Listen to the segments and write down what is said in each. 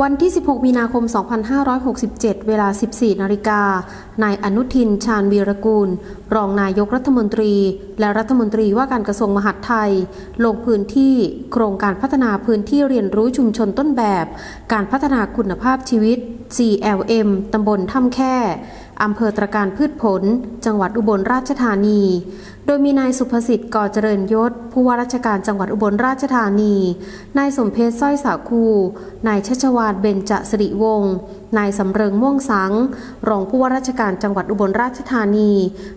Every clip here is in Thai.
วันที่ 16 มีนาคม 2567 เวลา 14 นาฬิกา นายอนุทิน ชาญวีรกูล รองนายกรัฐมนตรี และรัฐมนตรีว่าการกระทรวงมหาดไทย ลงพื้นที่โครงการพัฒนาพื้นที่เรียนรู้ชุมชนต้นแบบ การพัฒนาคุณภาพชีวิต CLM ตำบลถ้ำแค่ อำเภอตรการพืชผล จังหวัดอุบลราชธานี โดยมีนายสุภสิทธิ์ก่อเจริญยศ ผู้ว่าราชการจังหวัดอุบลราชธานี นายสมเพชรสร้อยสาคู นายชัชวานเบญจสิริวงศ์นายสำเริงม่วงสัง รองผู้ว่าราชการจังหวัดอุบลราชธานี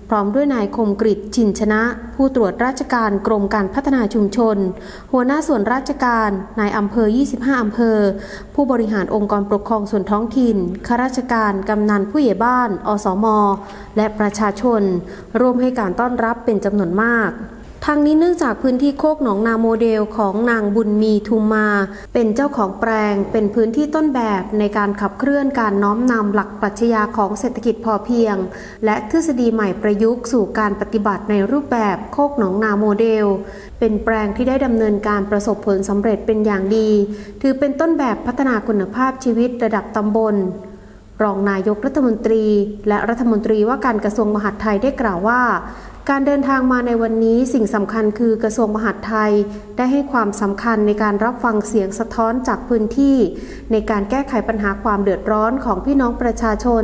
พร้อมด้วยนายคมกริตชินชนะ ผู้ตรวจราชการกรมการพัฒนาชุมชน หัวหน้าส่วนราชการ นายอำเภอ 25 อำเภอ ผู้บริหารองค์กรปกครองส่วนท้องถิ่น ข้าราชการ กำนันผู้ใหญ่บ้านออสมและประชาชน ร่วมให้การต้อนรับเป็นจำนวนมากทางนี้เนื่องจากพื้นที่โคกหนองนาโมเดลของนางบุญมีทุมมา เป็นเจ้าของแปลง เป็นพื้นที่ต้นแบบในการขับเคลื่อนการน้อมนำหลักปรัชญาของเศรษฐกิจพอเพียง และทฤษฎีใหม่ประยุกต์สู่การปฏิบัติในรูปแบบโคกหนองนาโมเดล เป็นแปลงที่ได้ดำเนินการประสบผลสำเร็จเป็นอย่างดี ถือเป็นต้นแบบพัฒนาคุณภาพชีวิตระดับตำบล รองนายกรัฐมนตรี และรัฐมนตรีว่าการกระทรวงมหาดไทยได้กล่าวว่า การเดินทางมาในวันนี้สิ่งสำคัญคือกระทรวงมหาดไทย ได้ให้ความสำคัญในการรับฟังเสียงสะท้อนจากพื้นที่ ในการแก้ไขปัญหาความเดือดร้อนของพี่น้องประชาชน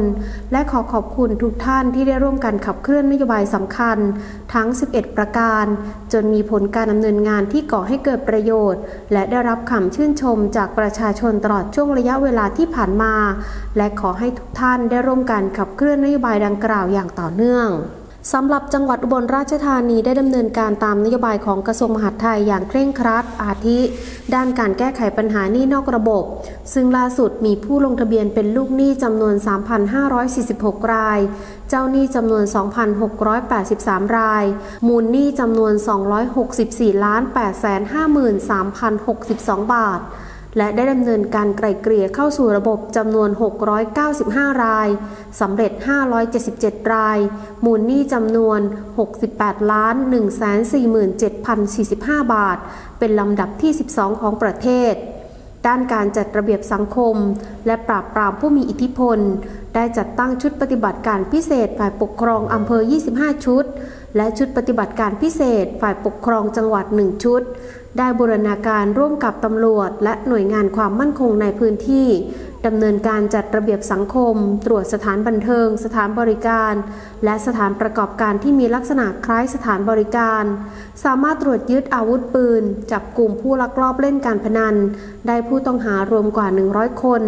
และขอขอบคุณทุกท่านที่ได้ร่วมกันขับเคลื่อนนโยบายสำคัญ ทั้ง 11 ประการ จนมีผลการดำเนินงานที่ก่อให้เกิดประโยชน์ และได้รับคำชื่นชมจากประชาชนตลอดช่วงระยะเวลาที่ผ่านมา และขอให้ทุกท่านได้ร่วมกันขับเคลื่อนนโยบายดังกล่าวอย่างต่อเนื่อง สำหรับจังหวัดอุบลราชธานีได้ดำเนินการตามนโยบายของกระทรวงมหาดไทยอย่างเคร่งครัด อาทิ ด้านการแก้ไขปัญหาหนี้นอกระบบ ซึ่งล่าสุดมีผู้ลงทะเบียนเป็นลูกหนี้จำนวน 3,546 ราย เจ้าหนี้จำนวน 2,683 ราย มูลหนี้จำนวน 264 ล้าน8 5 3 0 6 2 บาท และได้ดำเนินการไกล่เกลี่ยเข้าสู่ระบบจำนวน 695 ราย สำเร็จ 577 ราย มูลหนี้จำนวน 68 ล้าน 147,045 บาท เป็นลำดับที่ 12 ของประเทศ ด้านการจัดระเบียบสังคม และปราบปรามผู้มีอิทธิพล ได้จัดตั้งชุดปฏิบัติการพิเศษฝ่ายปกครองอำเภอ 25 ชุด และชุดปฏิบัติการพิเศษฝ่ายปกครองจังหวัด 1 ชุด ได้บูรณาการร่วมกับตำรวจ และหน่วยงานความมั่นคงในพื้นที่ดำเนินการจัดระเบียบสังคม ตรวจสถานบันเทิง สถานบริการ และสถานประกอบการที่มีลักษณะคล้ายสถานบริการ สามารถตรวจยึดอาวุธปืน จับกลุ่มผู้ลักลอบเล่นการพนัน ได้ผู้ต้องหารวมกว่า 100 คน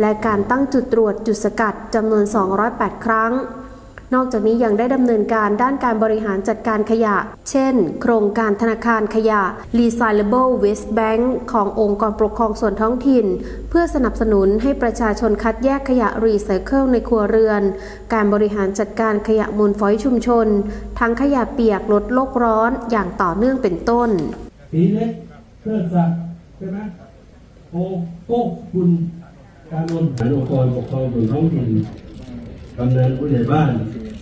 และการตั้งจุดตรวจจุดสกัดจำนวน 208 ครั้ง นอกจากนี้ยังได้ดำเนินการด้านการบริหารจัดการขยะ เช่น โครงการธนาคารขยะ Recyclable Waste Bank ขององค์กรปกครองส่วนท้องถิ่น เพื่อสนับสนุนให้ประชาชนคัดแยกขยะรีไซเคิลในครัวเรือน การบริหารจัดการขยะมูลฝอยชุมชน ทั้งขยะเปียกลดโลกร้อนอย่างต่อเนื่องเป็นต้นสีเล็กเลิศศักใช่ไหมโอโก้คุณการนนท์องค์กรปกครองส่วนท้องถิ่น กำนันผู้ใหญ่บ้าน